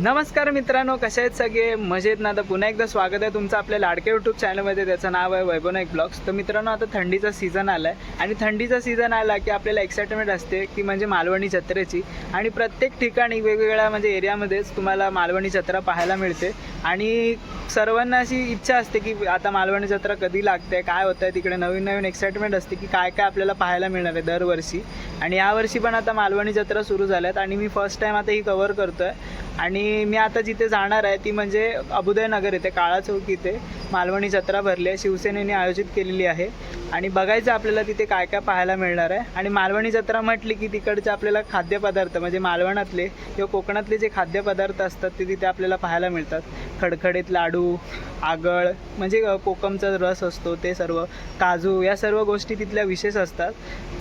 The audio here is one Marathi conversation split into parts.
नमस्कार मित्रांनो कसे आहेत सगळे? मजेत ना? तर पुन्हा एकदा स्वागत आहे तुमचं आपल्या लाडके यूट्यूब चॅनलमध्ये त्याचं नाव आहे वैभव नाईक ब्लॉग्स. तर मित्रांनो आता थंडीचा सीझन आला आहे आणि थंडीचा सीझन आला की आपल्याला एक्साइटमेंट असते की म्हणजे मालवणी जत्रेची. आणि प्रत्येक ठिकाणी वेगवेगळ्या म्हणजे एरियामध्येच तुम्हाला मालवणी जत्रा पाहायला मिळते. आणि सर्वांना अशी इच्छा असते की आता मालवणी जत्रा कधी लागते काय होतं आहे तिकडे नवीन नवीन एक्साइटमेंट असते की काय काय आपल्याला पाहायला मिळणार आहे दरवर्षी. आणि यावर्षी पण आता मालवणी जत्रा सुरू झाल्यात. आणि मी फर्स्ट टाईम आता ही कवर करतो आहे आणि मी आता जिथे जाणार आहे ती म्हणजे अबुदय नगर येथे काळा चौक इथे. मालवणी जत्रा भरली आहे शिवसेनेने आयोजित केलेली आहे. आणि बघायचं आपल्याला तिथे काय काय पाहायला मिळणार आहे. आणि मालवणी जत्रा म्हटली की तिकडचे आपल्याला खाद्यपदार्थ म्हणजे मालवणातले किंवा कोकणातले जे खाद्यपदार्थ असतात ते तिथे आपल्याला पाहायला मिळतात. खडखडीत लाडू आगळ म्हणजे कोकमचा रस असतो ते सर्व. काजू या सर्व गोष्टी तिथल्या विशेष असतात.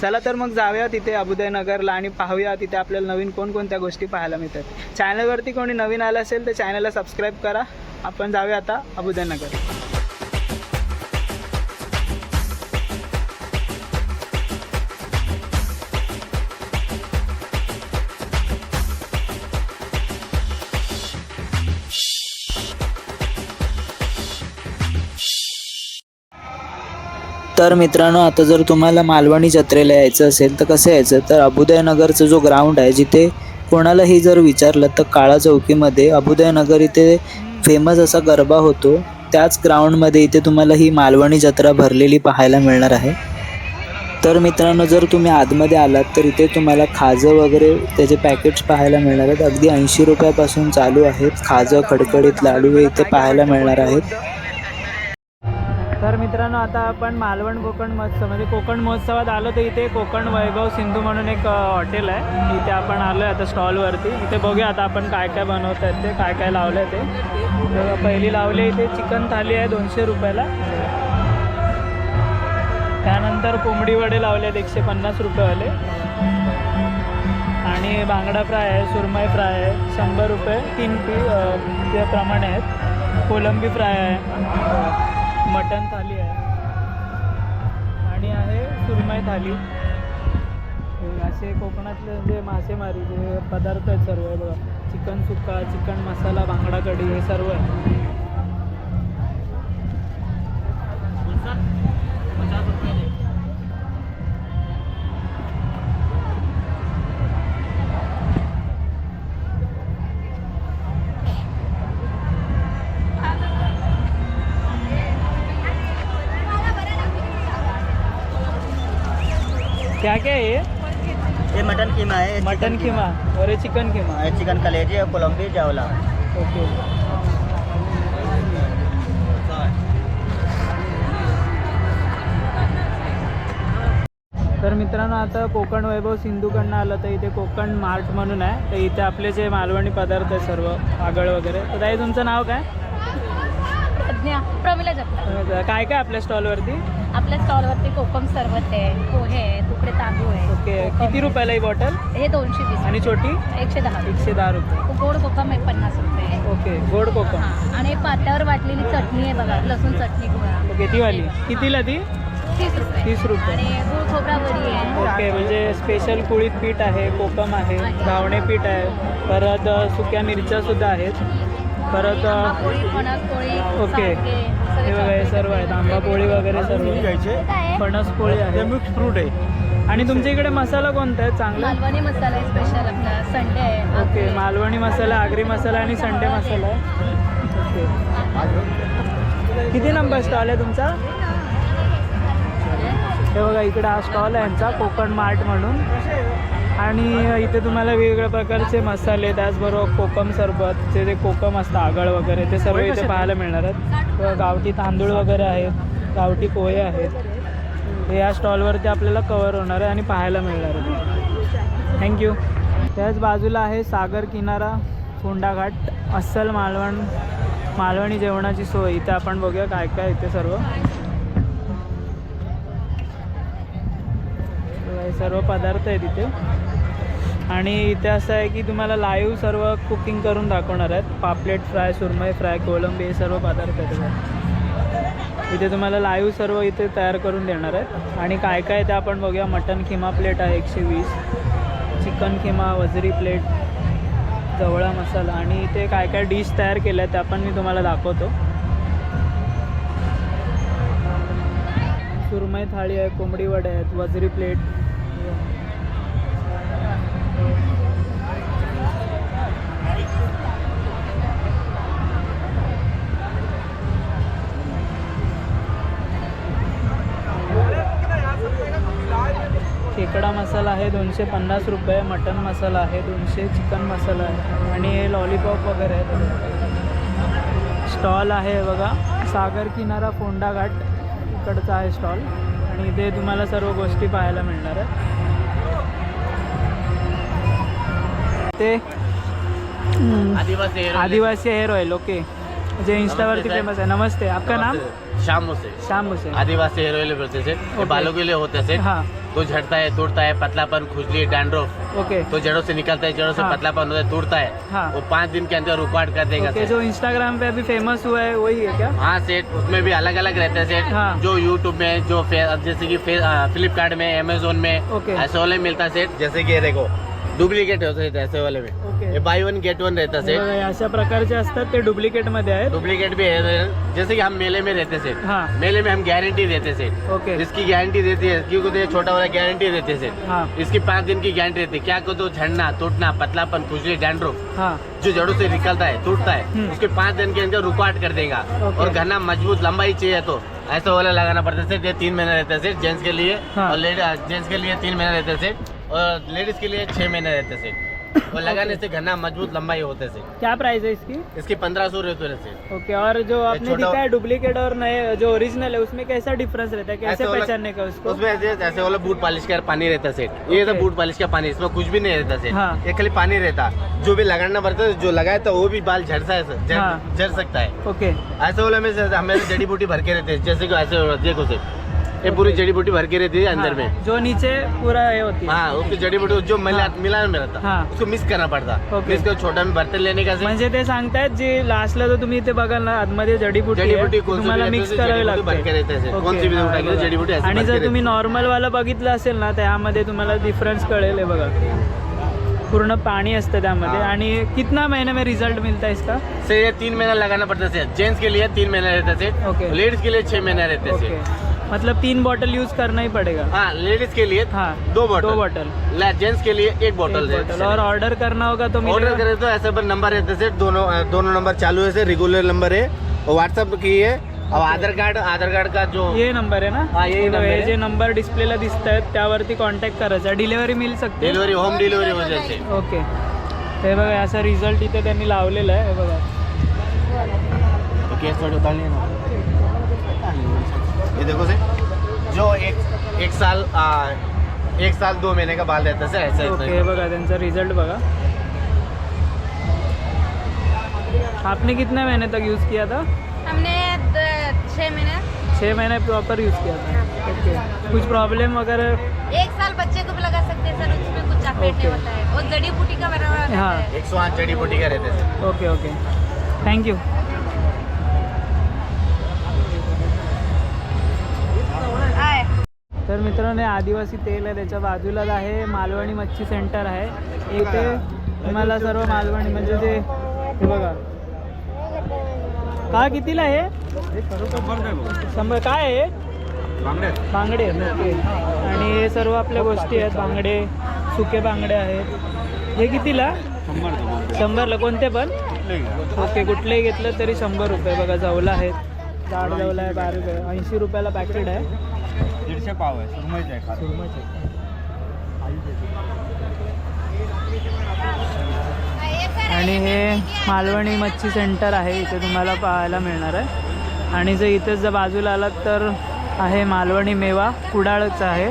चला तर मग जाऊया तिथे अबुदय नगरला आणि पाहूया तिथे आपल्याला नवीन कोणकोणत्या गोष्टी पाहायला मिळतात. चॅनलवर चॅनलवरती कोणी नवीन आलं असेल तर चॅनलला सबस्क्राईब करा. आपण जाऊया आता अबुदय नगर तर मित्रांनो आता जर तुम्हाला मालवणी जत्रेला यायचं असेल तर कसं यायचं? तर अबुदयनगरचं जो ग्राउंड आहे जिथे कोणालाही जर विचारलं तर काळा चौकीमध्ये अभुदयनगर इथे फेमस असा गरबा होतो. त्याच ग्राउंडमध्ये इथे तुम्हाला ही मालवणी जत्रा भरलेली पाहायला मिळणार आहे. तर मित्रांनो जर तुम्ही आतमध्ये आलात तर इथे तुम्हाला खाजं वगैरे त्याचे पॅकेट्स पाहायला मिळणार आहेत. अगदी ऐंशी रुपयापासून चालू आहेत. खाजं खडखडीत लाडू हे इथे पाहायला मिळणार आहेत. मित्रांनो आता आपण मालवण कोकण महोत्सव म्हणजे कोकण महोत्सवात आलो तर इथे कोकण वैभव सिंधू म्हणून एक हॉटेल आहे. इथे आपण आलो आहे आता स्टॉलवरती. इथे बघूया आता आपण काय काय बनवत आहेत ते काय काय लावलं आहे ते पहिली लावली इथे चिकन थाली आहे दोनशे रुपयाला. त्यानंतर कोंबडी वडे लावले आहेत एकशे पन्नास रुपयेवाले. आणि बांगडा फ्राय आहे सुरमई फ्राय आहे शंभर रुपये तीन पी प्रमाणे आहेत. कोलंबी फ्राय आहे. मटन थाली आहे. आणि आहे सुरमई थाली. असे कोकणातले जे मासेमारी जे पदार्थ आहेत सर्व बघा. चिकन सुक्का चिकन मसाला बांगडा कढी हे सर्व आहे. क्या क्या है ये ये मटन कीमा है मटन कीमा. और ये चिकन कीमा. ये चिकन कलेजी और कोलम्बी चावला ओके. तर मित्रांनो आता कोकण वैभव सिंधूकडनं आलं तर इथे कोकण मार्ट म्हणून आहे. तर इथे आपले जे मालवणी पदार्थ आहे सर्व आगळ वगैरे. तर ताई तुमचं नाव काय? प्रज्ञा प्रमिला जगताप अं, काय काय आपल्या स्टॉलवरती? आपल्या स्टॉलवरती कोकम सरबत आहे पोहे आहे तुकडे तांदूळ आहे ओके कोकम किती रुपयाला ही बॉटल हे दोनशे वीस आणि छोटी? एकशे दहा एकशे दहा रुपये. गोड कोकम आहे पन्नास रुपये. ओके गोड कोकम. हां आणि पाट्यावर वाटलेली चटणी आहे बघा लसूण चटणी गोळा. ओके ती वाली. कितीला ती? तीस रुपये. तीस रुपये. आणि गुळ खोबरा वडी आहे. ओके म्हणजे स्पेशल कुळीत पीठ आहे कोकम आहे घावणे पीठ आहे परत अ, सुक्या मिरच्या सुद्धा आहेत. परत ओके. हे बघा हे सर्व आहेत. आंबा पोळी वगैरे सर्व. घ्यायचे? फणस पोळी आहे. मिक्स फ्रूट आहे. आणि तुमच्या इकडे मसाला कोणता आहे? चांगला? मालवणी मसाला आहे स्पेशल आपला. संडे आहे. ओके. मालवणी मसाला आगरी मसाला आणि संडे मसाला आहे. ओके. किती नंबर स्टॉल आहे तुमचा? हे बघा इकडे हा स्टॉल आहे यांचा कोकण मार्ट म्हणून. आणि इथे तुम्हाला वेगवेगळ्या प्रकारचे मसाले त्याचबरोबर कोकम सरबत जे जे कोकम असतं आगळ वगैरे ते सर्व इथे पाहायला मिळणार आहेत. गावठी तांदूळ वगैरे आहेत गावठी पोहे आहेत. हे या स्टॉलवरती आपल्याला कवर होणार आहे आणि पाहायला मिळणार आहे. थँक्यू त्याच बाजूला आहे सागर किनारा फोंडा घाट अस्सल मालवण मालवणी जेवणाची सोय. इथे आपण बघूया काय काय इथे सर्व. सर्व पदार्थ आहे तिथे आणि इथे असं आहे की तुम्हाला लाईव्ह सर्व कुकिंग करून दाखवणार आहेत. पापलेट फ्राय सुरमई फ्राय कोलंबी हे सर्व पदार्थ आहेत इथे तुम्हाला लाईव्ह सर्व इथे तयार करून देणार आहेत. आणि काय काय ते आपण बघूया. मटन खिमा प्लेट आहे एकशे वीस. चिकन खिमा वजरी प्लेट जवळा मसाला. आणि इथे काय काय डिश तयार केल्या त्या पण मी तुम्हाला दाखवतो. सुरमई थाळी आहे कोंबडी वडे आहेत वजरी प्लेट खेकडा मसाला आहे दोनशे पन्नास रुपये. मटन मसाला आहे दोनशे चिकन मसाला आहे. आणि हे लॉलीपॉप वगैरे आहेत स्टॉल आहे बघा. सागर किनारा फोंडा घाट. इकडचा आहे स्टॉल. आणि इथे तुम्हाला सर्व गोष्टी पाहायला मिळणार आहे ते आदिवासी हेअर ऑइल ओके जे इंस्टावरती फेमस आहे. नमस्ते आपका नाम? शाम से श्याम हुसैन. आदिवासी हेयर ऑयल बोलते से. ये ओके। बालों के लिए होते से. हाँ. तो झड़ता है टूटता है पतलापन खुजली डैंड्रोफ ओके तो जड़ों से निकलता है जड़ों से हाँ। पतलापन होता है तोड़ता है। हाँ. वो पाँच दिन के अंदर उपाट कर देगा ओके जो इंस्टाग्राम पे अभी फ़ेमस हुआ है वही है क्या? हाँ सेट उसमें भी अलग अलग रहता है सेट हाँ। जो यूट्यूब में जो जैसे की फ्लिपकार्ट में अमेजोन में ऐसा ऐसे वाले मिलता है सेट जैसे की देखो डुप्लीकेट होते हैं ऐसे वाले में। ओके ये बाई वन गेट वन रहता से हे बघा, हे अशा प्रकारचे असतात ते डुप्लिकेट मध्ये आहेत? डुप्लीकेट भी है जैसे कि हम मेले में रहते सेठ हाँ। मेले में हम गारंटी देते सेठ ओके इसकी गारंटी देती है क्योंकि तो ये छोटा वाला गारंटी देते हैं सेठ हाँ। इसकी पाँच दिन की गारंटी रहती है। क्या को तो झड़ना टूटना पतलापन खुजली डैंड्रफ हाँ। जो जड़ों से निकलता है टूटता हम्म। है उसके पाँच दिन के अंदर रुकावट कर देगा। ओके। और घना मज़बूत लंबाई चाहिए तो ऐसा वाला लगाना पड़ता है ये तीन महीने रहते हैं जेंट्स के लिए। हाँ। और जेंट्स के लिए तीन महीने रहते हैं और लेडीज़ के लिए छह महीने रहते हैं सेठ और लगाने से घना मज़बूत लंबाई होते हैं सेठ क्या प्राइस है इसकी? इसकी पंद्रह सौ रुपये सेठ ओके और जो आपने दिखा है डुप्लीकेट और नए जो ओरिजिनल है उसमें कैसा डिफरेंस रहता है? कैसे पहचानने का उसको? उसमें ऐसे ऐसे वाला बूट पॉलिश का पानी रहता है सेठ ये तो बूट पॉलिश का पानी इसमें कुछ भी नहीं रहता हाँ। ये खाली पानी रहता। जो भी लगाना पड़ता है जो लगाए तो वो भी बाल झड़ सा है झड़ हाँ। सकता है। ओके ऐसे वाले में हमें जड़ी बूटी भर के रहते हैं जैसे कि ऐसे देखो से ये पूरी जड़ी बूटी भर के रहती है अंदर हाँ, में। जो नीचे पूरा ये होती है। हाँ उसकी जड़ी बूटी जो मिला हाँ। मिलान में रहता। हाँ। उसको मिक्स करना पड़ता। कर छोटा में बर्तन लेने का म्हणजे ते सांगतायत जी लास्टला जर तुम्ही इथे बघाल ना आतमध्ये जडीबुटी जड़ी बूटी कौन सी तुम्हाला मिक्स करावी जड़ी बूटी लागते. जड़ी बूटी आणि जर तुम्ही नॉर्मल वाला बघितलं असेल ना त्यामध्ये तुम्हाला डिफरन्स कळेल बघा. पूर्ण पाणी असतं त्यामध्ये. आणि कितना महीने में रिजल्ट मिलता है इसका? से ये तीन महीना लगाना पड़ता है जेंट्स के लिए तीन महीना रहता है ओके। लेडीज के लिए छह महीना रहते ओके हैं मतलब तीन बॉटल यूज करना ही पड़ेगा। हाँ लेडीज के लिए हाँ दो बॉटल दो बॉटल जेंट्स के लिए एक बॉटल और ऑर्डर करना होगा तो ऑर्डर? करे तो ऐसे पर नंबर रहते से दोनों दोनों नंबर चालू है रेगुलर नंबर है। और व्हाट्सएप की है। और आधार कार्ड आधार कार्ड का जो ये नंबर आहे ना? हा, हे हे. जे नंबर डिस्प्लेला दिसत आहेत त्यावरती कॉन्टॅक्ट करायचा डिलिव्हरी मिळू सकते डिलिव्हरी होम डिलिव्हरी हो जाते ओके हे बघा असा रिझल्ट इथे त्यांनी लावलेला आहे हे बघा. ये देखो से जो एक एक साल आ, एक साल दो महीने का बाल रहता है से ऐसे ओके बघा त्यांचा रिझल्ट बघा आपने कितने महीने तक यूज़ किया था? हमने छह महीने। छः महीने प्रॉपर यूज़ किया था। ओके कुछ प्रॉब्लम वगैरह? एक साल बच्चे को भी लगा सकते हैं सर उसमें कुछ अफेक्ट नहीं होता है। और जड़ी बूटी का बना हाँ। एक सौ आठ जड़ी बूटी का रहते हैं ओके ओके थँक्यू आय. तर आदिवासी तेल आहे त्याच्या बाजूलाच आहे. मालवणी मच्छी सेंटर आहे. इथे तुम्हाला सर्व मालवणी म्हणजे ते हे बघा. का कितीला आहे? शंभर काय आहे बांगडे. ओके. आणि हे सर्व आपल्या गोष्टी आहेत. बांगडे सुके बांगडे आहेत. हे कितीला? शंभरला. कोणते पण? ओके कुठलेही घेतलं तरी शंभर रुपये बघा जवला आहेत. जाड जवला आहे बारा रुपये. ऐंशी रुपयाला पॅकेट आहे. दीडशे पाव आहे सुरमईचे आहे खास सुरमईचे. आणि हे मालवणी मच्छी सेंटर आहे इथे तुम्हाला पाहायला मिळणार आहे. आणि जर इथे जर बाजूला आलात तर आहे मालवणी मेवा कुडाळच आहे.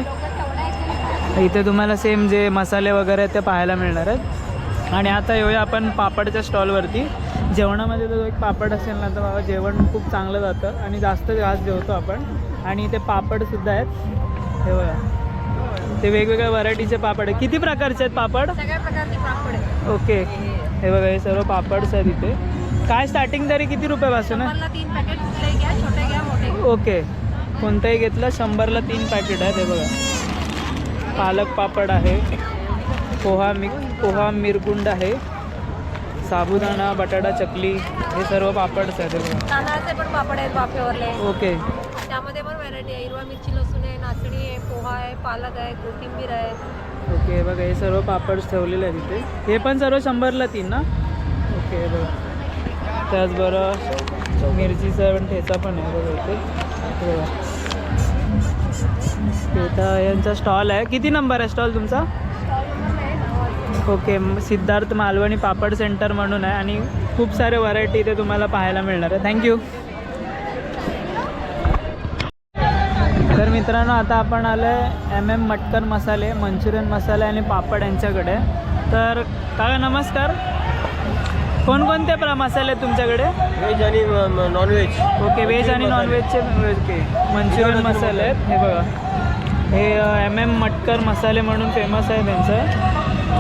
इथे तुम्हाला सेम जे मसाले वगैरे आहेत ते पाहायला मिळणार आहेत. आणि आता येऊया आपण पापडच्या स्टॉलवरती. जेवणामध्ये जर एक पापड असेल ना तर बाबा जेवण खूप चांगलं जातं. आणि जास्त घास जेवतो आपण. आणि इथे पापडसुद्धा आहेत. हे बघा. ते वेगवेगळ्या व्हरायटीचे पापड आहेत. किती प्रकारचे आहेत पापड? पापड ओके. हे बघा हे सर्व पापड्स आहेत इथे. काय स्टार्टिंग तरी किती रुपयापासून आहे? ओके. कोणतंही घेतलं शंभरला तीन पॅकेट आहेत. हे बघा. पालक पापड आहे. पोहा मिक पोहा मिरगुंड आहे. साबुदाणा बटाटा चकली हे सर्व पापड्स आहेत. हे बघा. पण पापड आहेत वाफेवरले. ओके. त्यामध्ये पण व्हरायटी आहे. हिरवा मिरची लसूण आहे नाचणी आहे पोहा आहे पालक आहे कोथिंबीर आहे. ओके बघा हे सर्व पापड ठेवलेले आहेत तिथे हे पण सर्व शंभरला तीन ना? ओके बघा. त्याचबरोबर मिरचीचा पण ठेचा पण आहे बघा इथे. बघा. यांचा स्टॉल आहे. किती नंबर आहे स्टॉल तुमचा? ओके सिद्धार्थ मालवणी पापड सेंटर म्हणून आहे आणि खूप सारे व्हरायटी इथे तुम्हाला पाहायला मिळणार आहे. थँक्यू मित्रांनो आता आपण आलो आहे एम एम मटकर मसाले मंचुरियन मसाले आणि पापड यांच्याकडे. तर काका नमस्कार. कोणकोणते प्र मसाले आहेत तुमच्याकडे? व्हेज आणि नॉनव्हेज ओके व्हेज आणि नॉनव्हेजचे ओके मंचुरियन मसाले आहेत. हे बघा. हे एम एम मटकर मसाले म्हणून फेमस आहे त्यांचं.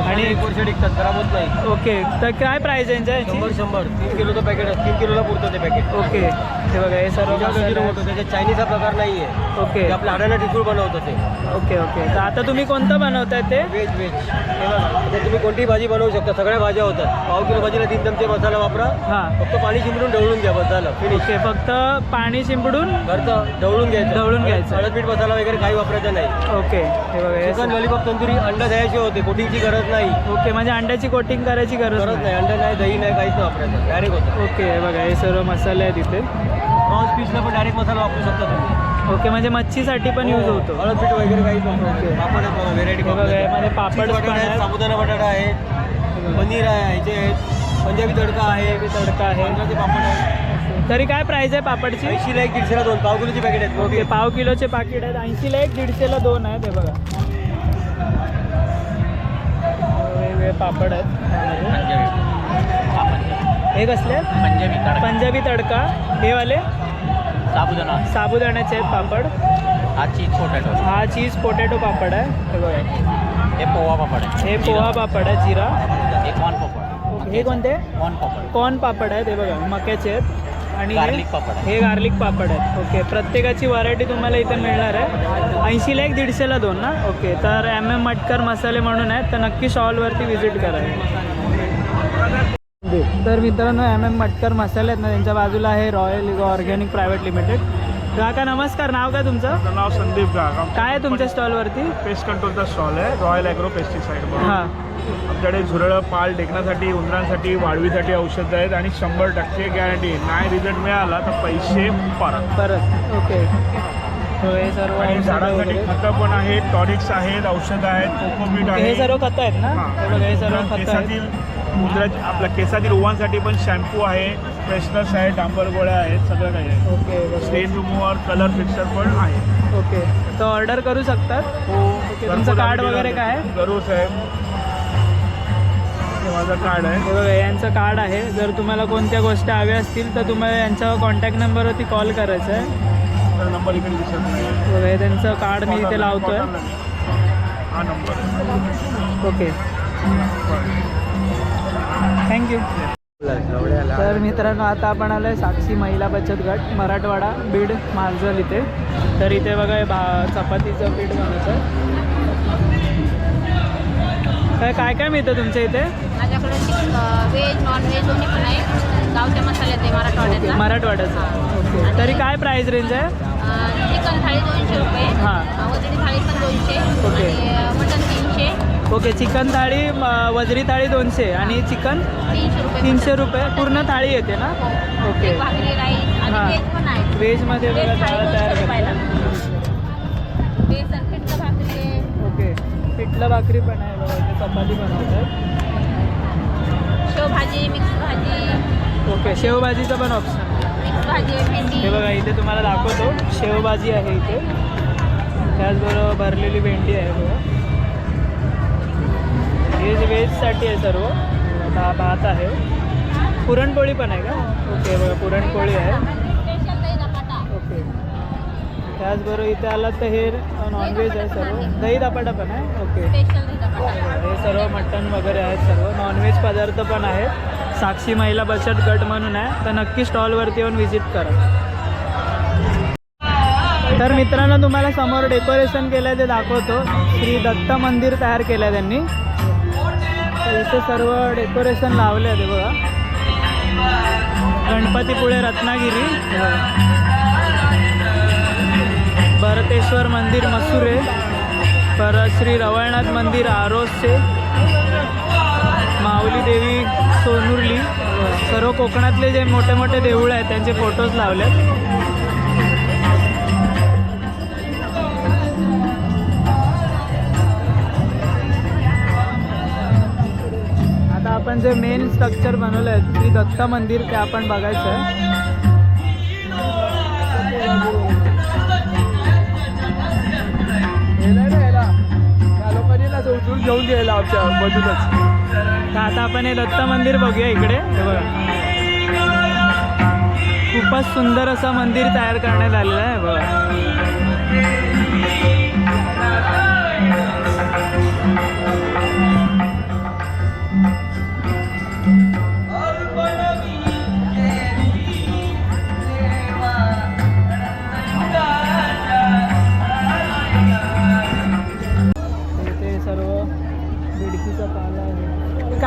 आणि एकशे टिकतात खराब होत नाही. ओके तर काय प्राईज आहे यांच्या शंभर शंभर. तीन किलोचं पॅकेट आहे. तीन किलोला पुरतं ते पॅकेट ओके. हे बघा हे सर्व मसाले आहेत. त्याच्यात चायनीजचा प्रकार नाही आहे ओके आपल्या हाडाने टिसूळ बनवतं ते. Okay okay. तर आता तुम्ही कोणतं बनवताय ते? व्हेज व्हेज हे बघा त्याच्यात तुम्ही कोणतीही भाजी बनवू शकता. सगळ्या भाज्या होतात. पाव किलो भाजीला तीन चमचे मसाला वापरा. हां. फक्त पाणी शिंपडून ढवळून घ्या बस झालं. फिनिश ओके फक्त पाणी शिंपडून घरचं ढवळून घ्यायचं. ढवळून घ्यायचं. हळद मीठ मसाला वगैरे काही वापरायचं नाही. ओके हे बघा हे चिकन लॉलीपॉप तंदुरी अंडा द्यायचे होते. कोटिंगची गरज नाही. ओके म्हणजे अंड्याची कोटिंग करायची गरज गरज नाही. नाही. अंडा नाही दही नाही काहीच नाही वापरायचं. डायरेक्ट होतं. ओके हे बघा हे सर्व मसाले आहेत इथे. पीसला पण डायरेक्ट मसाला वापरू शकता तुम्ही. ओके म्हणजे मच्छीसाठी पण यूज होतो. हळद पीठ वगैरे काहीच वापरायचं पापड व्हेरायटी हे बघा यामध्ये पापड आहेत साबुदाणा बटाटा आहे पनीर आहे ह्याचे आहेत पंजाबी तडका आहे हे तडका आहे. पापड आहे तरी काय प्राइस आहे पापडची? ऐंशीला एक दीडशेला दोन पाव किलोची पॅकेट आहेत. ओके पाव किलोचे पाकिट आहेत. ऐंशीला एक दीडशेला दोन आहेत हे बघा. वेगवेगळे पापड आहेत. हे कसले? पंजाबी तडका. पंजाबी तडका. हे वाले? साबुदाणा. साबुदाण्याचे आहेत पापड. हा चीज पोटॅटो हा चीज पोटॅटो पापड आहे. हे बघा. हे पोहा पापड आहे. हे पोहा पापड आहे जिरा. हे कॉर्न पापड हे कोणते? कॉर्न पापड. कॉर्न पापड आहेत हे बघा. मक्याचे आहेत. आणि Garlic पापड. हे गार्लिक पापड आहेत. ओके प्रत्येकाची व्हरायटी तुम्हाला इथे मिळणार आहे. ऐंशीला एक दीडशेला दोन ना? ओके तर एम एम मटकर मसाले म्हणून आहेत. तर नक्की स्टॉलवरती व्हिजिट करा. तर मित्रांनो एम एम मटकर मसाले आहेत ना त्यांच्या बाजूला आहे रॉयल ऑर्गॅनिक प्रायव्हेट लिमिटेड काका नमस्कार. नाव काय तुमचं? नाव संदीप गाग. काय आहे तुमच्या स्टॉलवरती? पेस्ट कंट्रोलचा स्टॉल आहे. रॉयल ॲग्रो पेस्टिसाईड हां. आमच्याकडे झुरळं पाल टेकण्यासाठी उंदरांसाठी वाळवीसाठी औषधं आहेत आणि शंभर टक्के गॅरंटी नाही रिझल्ट मिळाला तर पैसे परत. परत. ओके हो हे सर्व आणि औषधं झाडांसाठी वगैरे. खतं पण आहेत टॉनिक्स आहेत औषधं आहेत कोकोपीट हे आहे सर्व खतं आहेत ना? हां. हे बघा हे सर्व खतं आहेत. केसातील उंदराच्या आपल्या केसातील ओवांसाठी पण शॅम्पू आहे फ्रेशनर्स आहे डांबर गोळ्या आहेत सगळं काही आहे. ओके बघा. स्टेन रिमूव्हर कलर फिक्सर पण आहे. ओके. तर ऑर्डर करू शकतात? हो ओके, तुमचं कार्ड वगैरे काय आहे? करू साहेब. हे माझं कार्ड आहे. हे बघा यांचं कार्ड आहे. जर तुम्हाला कोणत्या गोष्टी हव्या असतील तर तुम्हाला यांच्या कॉन्टॅक्ट नंबरवरती कॉल करायचा आहे. तर नंबर इकडे दिसत नाही बघा हे त्यांचं कार्ड मी इथे लावतोय. हा नंबर आहे. ओके. थँक्यू तर मित्रांनो आता आपण आलो आहे साक्षी महिला बचत गट मराठवाडा बीड मालजल इथे. तर इथे बघा भा चपातीचं पीठ बनवतं काय काय काय मिळतं तुमच्या इथे? माझ्याकडे व्हेज नॉन व्हेज दोन्ही पण आहे. गावच्या मसाल्यात आहे ओके मराठवाड्याचा मराठवाड्याचं ओके. तरी काय प्राईस रेंज आहे? चिकन थाळी दोनशे रुपये. हां. वजडी थाळी पण दोनशे. ओके. मटन तीनशे. ओके चिकन थाळी वजरी थाळी दोनशे आणि चिकन तीनशे रुपये पूर्ण थाळी येते ना. ओके. हां. व्हेजमध्ये बघा थाळी तयार ओके. पिठलं भाकरी पण आहे बघा चपाती बनवतात. शेवभाजी मिक्स भाजी. ओके शेवभाजीचं पण ऑप्शन हे बघा इथे तुम्हाला दाखवतो. शेवभाजी आहे इथे. त्याचबरोबर भरलेली भेंडी आहे बघा. व्हेज व्हेजसाठी आहे सर्व. आता भात आहे. पुरणपोळी पण आहे का? ओके बघा पुरणपोळी आहे. ओके. त्याचबरोबर इथे आलात तर हे नॉनव्हेज आहे सर्व. दही धपाटा पण आहे? ओके. हे सर्व मटण वगैरे आहेत सर्व. नॉनव्हेज पदार्थ पण आहेत. साक्षी महिला बचत गट म्हणून आहे. तर नक्की स्टॉलवरती येऊन व्हिजिट करा. तर मित्रांनो तुम्हाला समोर डेकोरेशन केलं ते दाखवतो. श्री दत्त मंदिर तयार केलं त्यांनी. तर इथे सर्व डेकोरेशन लावले आहे बघा. गणपतीपुळे रत्नागिरी. भरतेश्वर मंदिर मसुरे. परत श्री रवळनाथ मंदिर आरोसचे. माऊली देवी सोनुर्ली. सर्व कोकणातले जे मोठे मोठे देऊळ आहेत त्यांचे फोटोज लावले आहेत आपण जे मेन स्ट्रक्चर बनवलं आहे श्री दत्त मंदिर ते आपण बघायचं आहे. घेऊन गेला आमच्या बाजूलाच तर आता आपण हे दत्त मंदिर बघूया इकडे. बघा. खूपच सुंदर असं मंदिर तयार करण्यात आलेलं आहे बघा.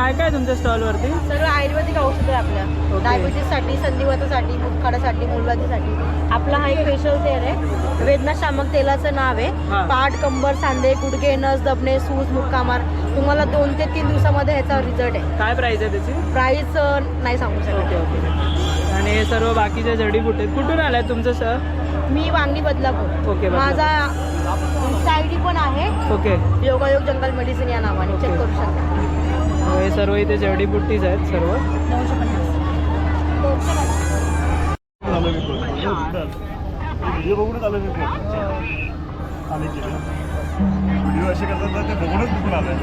काय काय तुमच्या स्टॉलवरती? सर्व आयुर्वेदिक औषध आहे आपल्या. ओके. डायबिटीससाठी संधिवातासाठी मुतखडासाठी मुलबाधीसाठी. आपला हा एक स्पेशल तेल आहे. वेदना शामक तेलाचं नाव हा. आहे पाठ कंबर सांधे गुडघे नस दबणे सूज मुक्कामार. तुम्हाला दोन ते तीन दिवसामध्ये ह्याचा रिझल्ट आहे. काय प्राईस आहे त्याची? प्राईस नाही सांगू शकत. Okay okay. आणि हे सर्व बाकीचे जडीबुटी आहेत. कुठून आलाय तुमचं सर? मी वांगी बदलापूर. ओके, बदलापूर. माझा इन्स्टा आय डी पण आहे. ओके. योगायोग जंगल मेडिसिन या नावाने. चेक. करू शकता. हे सर्व इथे जडीबुट्टीज आहेत सर्व. व्हिडिओ बघूनच आलो मी आम्ही केले व्हिडिओ असे करतात तर ते बघूनच तिथून आलं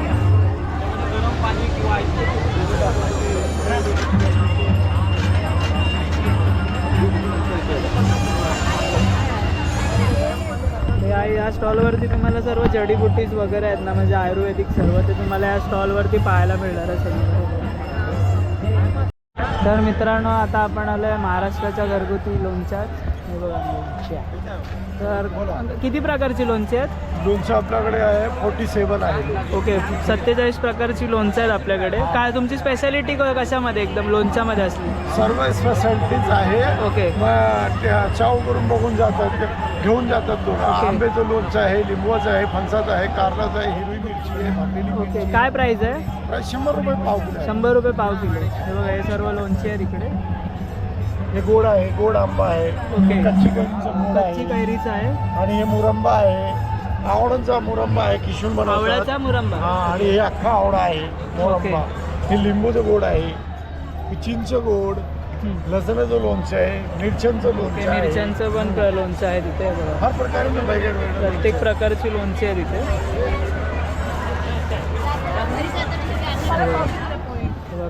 या या स्टॉलवरती तुम्हाला सर्व जडीबुटीज वगैरे आहेत ना म्हणजे आयुर्वेदिक सर्व ते तुम्हाला या स्टॉलवरती पाहायला मिळणार आहे तर मित्रांनो आता आपण आलो आहे महाराष्ट्राच्या घरगुती लोणच्याच हे बघा तर किती प्रकारची लोणची आहेत? दोनशे आपल्याकडे आहे फोर्टी सेवन आहे ओके सत्तेचाळीस प्रकारची लोणचं आहेत आपल्याकडे. काय तुमची स्पेशालिटी कशामध्ये एकदम लोणच्यामध्ये असली? सर्व स्पेशालिटीज आहे. ओके. मग त्या चाव करून बघून जातात ते घेऊन जातात लोक. आंब्याचं लोणचं आहे लिंबूचं आहे फणसाचं आहे कारलाचं आहे हिरवी मिरची आहे भाकलेली मिरची ओके. काय प्राईस आहे? प्राइस शंभर रुपये पाव किलो आहे. शंभर रुपये पाव किलो. हे बघा हे सर्व लोणची आहेत इकडे. हे गोड आहे गोड आंबा आहे ओके. कच्ची कैरीचं गोड कच्ची आहे कैरीचं आहे. आणि हे मुरंबा आहे. आवळांचा मुरंबा आहे किशोर बनवतात. आवळ्याचा मुरंबा. हा आणि हे अख्खा आवडा आहे मुरंबा. हे लिंबूचं गोड आहे हे चिंच गोड हम्म. लसणाचं लोणचं आहे मिरच्यांचं ओके लोणचं आहे. मिरच्यांचं पण लोणचं आहे तिथे. बघा हर प्रकारे वेगवेगळे प्रत्येक प्रकारची लोणची आहे तिथे.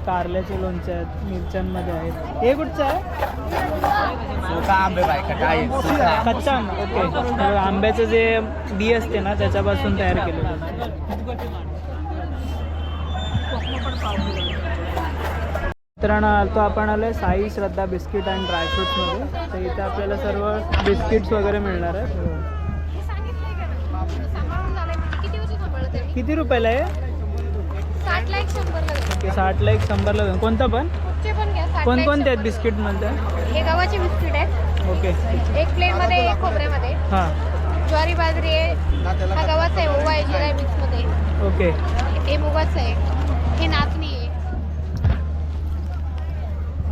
कारल्याचे लोणचे आहेत मिरच्यांमध्ये आहेत. हे कुठचं आहे? आंबे कच्चा आंबा ओके. आंब्याचं जे बी असते ना त्याच्यापासून तयार आहे. मित्रांनो तो आपण आलो साई श्रद्धा बिस्किट अँड ड्रायफ्रुट्समध्ये तर इथे आपल्याला सर्व बिस्किट्स वगैरे मिळणार हे तरी किती रुपयाला आहे? साठला एक शंभरला साठला एक शंभरला दोन कोणतं पण? कोणकोणते आहेत. बिस्किट म्हणतात हे गव्हाचे बिस्किट आहेत. ओके. एक प्लेटमध्ये एक खोबऱ्यामध्ये. हां. ज्वारी बाजरी आहे. हा गव्हाचा आहे ओवा आहे जिरा आहे मिक्समध्ये. ओके. हे मुगाचं आहे. हे नाचणी आहे.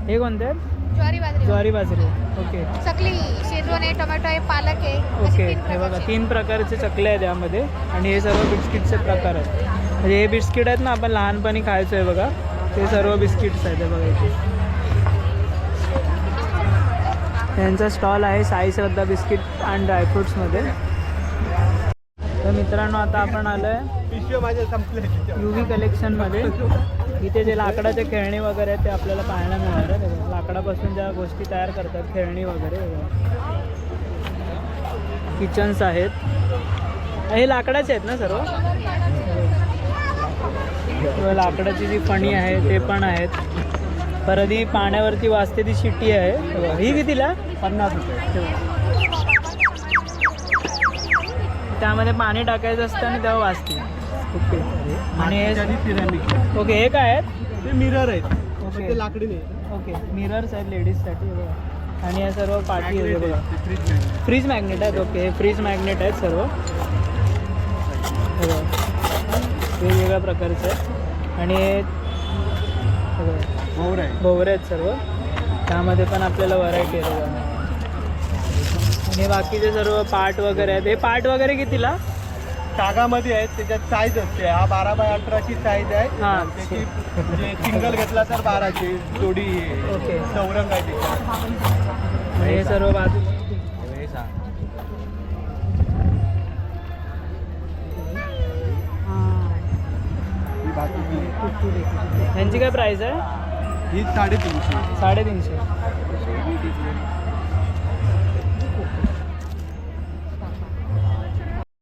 हे कोणते आहेत? ज्वारी बाजरी. ज्वारी बाजरी. ओके. चकली शेजवान आहे टोमॅटो आहे पालक आहे. ओके. हे बघा. तीन प्रकारचे चकले आहेत यामध्ये. आणि हे सर्व बिस्किटचे प्रकार आहेत. म्हणजे हे बिस्किट आहेत ना आपण लहानपणी खायचो आहे बघा. ते सर्व बिस्किट्स आहेत बघा इथे. यांचा स्टॉल आहे साई श्रद्धा बिस्किट अँड ड्रायफ्रुट्समध्ये तर मित्रांनो आता आपण आलो आहे यू व्ही कलेक्शनमध्ये इथे जे लाकडाचे खेळणी वगैरे आहेत ते आपल्याला पाहायला मिळणार आहे. लाकडापासून ज्या गोष्टी तयार करतात खेळणी वगैरे. किचन्स आहेत. हे लाकडाचे आहेत ना सर्व? व लाकडाची जी फणी आहे ते पण आहेत. परत ही पाण्यावरती वाजते ती शिट्टी आहे. हे कितीला? पन्नास रुपये. त्यामध्ये पाणी टाकायचं असतं आणि तेव्हा वाजते. ओके आणि हे- ओके हे काय आहेत? ते मिरर आहेत. ओके लाकडी नाही. ओके मिरर्स आहेत लेडीजसाठी आणि हे सर्व पार्टी आहे बघा. फ्रीज मॅग्नेट आहेत. ओके हे फ्रीज मॅग्नेट आहेत सर्व. हे. वेगवेगळ्या प्रकारचे. आहेत आणि भोवरे आहेत सर्व. त्यामध्ये पण आपल्याला व्हरायटी आहे आणि बाकीचे सर्व पार्ट वगैरे आहेत हे पार्ट वगैरे कितीला? तागामध्ये आहेत त्याच्यात साईज असते. हा बारा बाय अठराची साईज आहे. हा. त्याची म्हणजे सिंगल घेतला तर बाराची. जोडी ओके. चौरंग आहे त्याच्यात. आणि हे सर्व बाजू ही बाकीची यांची काय प्राईस आहे? ही साडेतीनशे. साडेतीनशे.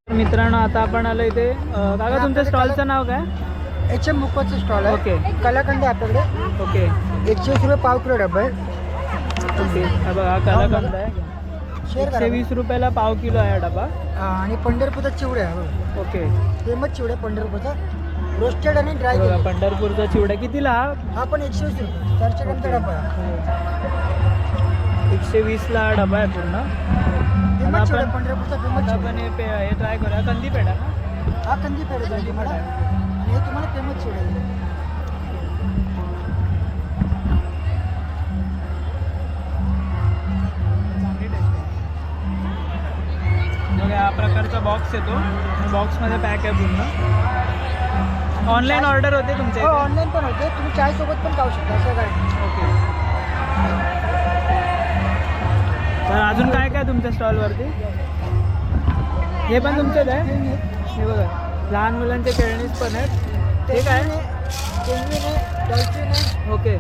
तर मित्रांनो आता आपण आलो इथे. अं, काका तुमच्या स्टॉलचं नाव काय? एच एम मुखवाचं स्टॉल आहे. ओके. कलाकंद आहे आपल्याकडे. ओके. एकशे वीस रुपये पाव किलो डबा आहे. ओके. हा बघा हा कलाकंद आहे. शेअर एकशे करा वीस रुपयाला पाव किलो आहे हा डबा हा, आणि पंढरपूरचा चिवडा आहे. ओके. फेमस चिवडा पंढरपूरचा. रोस्टेड आणि ड्राय बघा पंढरपूरचा चिवडा कितीला? हा हा पण एकशे वीस रुपये. चारशे ग्रामचा डबा. आहे एकशे वीसला हा डबा आहे पूर्ण. आणि फेमस चिवडा आपण पंढरपूरचा फेमस आता चिवडा. आपण हे पे- हे ट्राय करूया. कंदी पेढा ना? हा कंदी पेढा आहे तुम्हाला. आणि हे तुम्हाला फेमस चिवडा आहे. मग या प्रकारचा बॉक्स येतो. बॉक्समध्ये पॅक आहे पूर्ण. ऑनलाईन ऑर्डर होते तुमच्या हो इथे? ऑनलाईन पण होते. तुम्ही चाय सोबत पण खाऊ शकता असं काय? नाही. ओके तर अजून काय काय तुमच्या स्टॉलवरती हे पण तुमचेच आहे? हे बघा लहान मुलांचे खेळणीच पण आहेत. हे काय? आहे डॉल्फिन आहे. ओके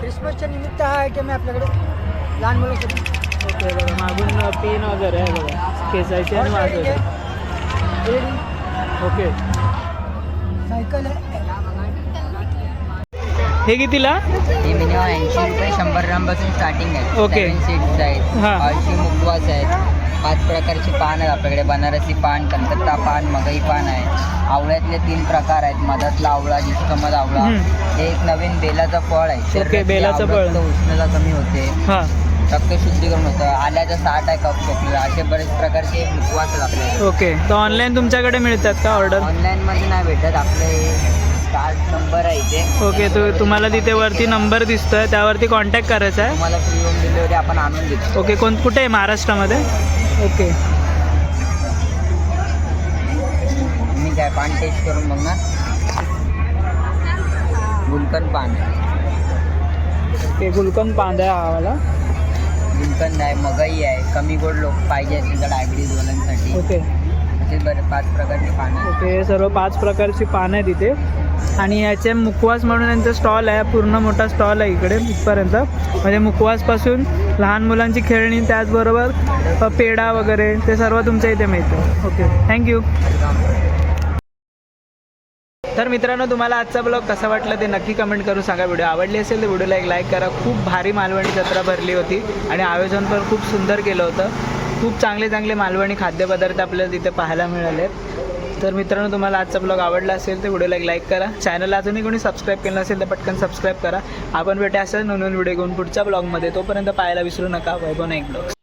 क्रिसमसच्या निमित्त हा आयटम आहे आपल्याकडे लहान मुलांसाठी. ओके बघा. मागून पिन वगैरे आहे बघा. खेचायचे आणि वाजवायचे. ओके आहे. हे कितीला? हे मिनिमम ऐंशी रुपये शंभर ग्रामपासून स्टार्टिंग आहे. ओके. सीड्स आहेत. हा. मुखवास आहेत. पाच प्रकारची पान आहेत आपल्याकडे. बनारसी पान कलकत्ता पान मगई पान आहे आवळ्यातले तीन प्रकार आहेत. मधातला आवळा जिस्कमध आवळा. हे एक नवीन बेलाचं फळ आहे. बेलाचं फळ. उष्णता कमी होते. हां. रक्त शुद्धीकरण होतं. आल्याचं साठ आहे कप चोकलेला असे बरेच प्रकारचे मुखवास आहेत आपल्याकडे ओके तर ऑनलाईन तुमच्याकडे मिळतात का ऑर्डर ऑनलाईनमध्ये नाही भेटत. आपले स्टार्ट नंबर आहे इथे. ओके तो तुम्हाला तिथे वरती नंबर दिसतोय. त्यावरती कॉन्टॅक्ट करायचा आहे. तुम्हाला फ्री होम डिलिव्हरी आपण आणून देतो. ओके कोण कुठे आहे महाराष्ट्रामध्ये? ओके मी काय पान टेस्ट करून बघणार? गुलकंद पान. ओके गुलकंद पांदा आहे हा वाला गुलकंद आहे मगई आहे. कमी गोड लोक पाहिजे असेल तर डायबिटीज वाल्यांसाठी. ओके. असे बरे पाच प्रकारचे पानं ओके हे सर्व पाच प्रकारची पानं आहेत इथे. आणि याचे मुखवास म्हणून यांचा स्टॉल आहे. पूर्ण मोठा स्टॉल आहे इकडे इथपर्यंत. म्हणजे मुखवासपासून लहान मुलांची खेळणी त्याचबरोबर पेढा वगैरे ते सर्व तुमच्या इथे मिळतं. Okay thank you. तर मित्रांनो तुम्हाला आजचा ब्लॉग कसा वाटला ते नक्की कमेंट करून सांगा. व्हिडिओ आवडली असेल तर व्हिडिओला एक लाईक करा. खूप भारी मालवणी जत्रा भरली होती आणि आयोजन पण खूप सुंदर केलं होतं. खूप चांगले चांगले मालवणी खाद्यपदार्थ आपल्याला तिथे पाहायला मिळाले. तर मित्रांनो तुम्हाला आजचा ब्लॉग आवडला असेल तर व्हिडिओला एक लाईक करा. चॅनलला अजूनही कोणी सबस्क्राईब केलं नसेल तर पटकन सबस्क्राईब करा. आपण भेटे असं नवीन व्हिडिओ घेऊन पुढच्या ब्लॉगमध्ये तोपर्यंत पाहायला विसरू नका. वैभव नाईक ब्लॉग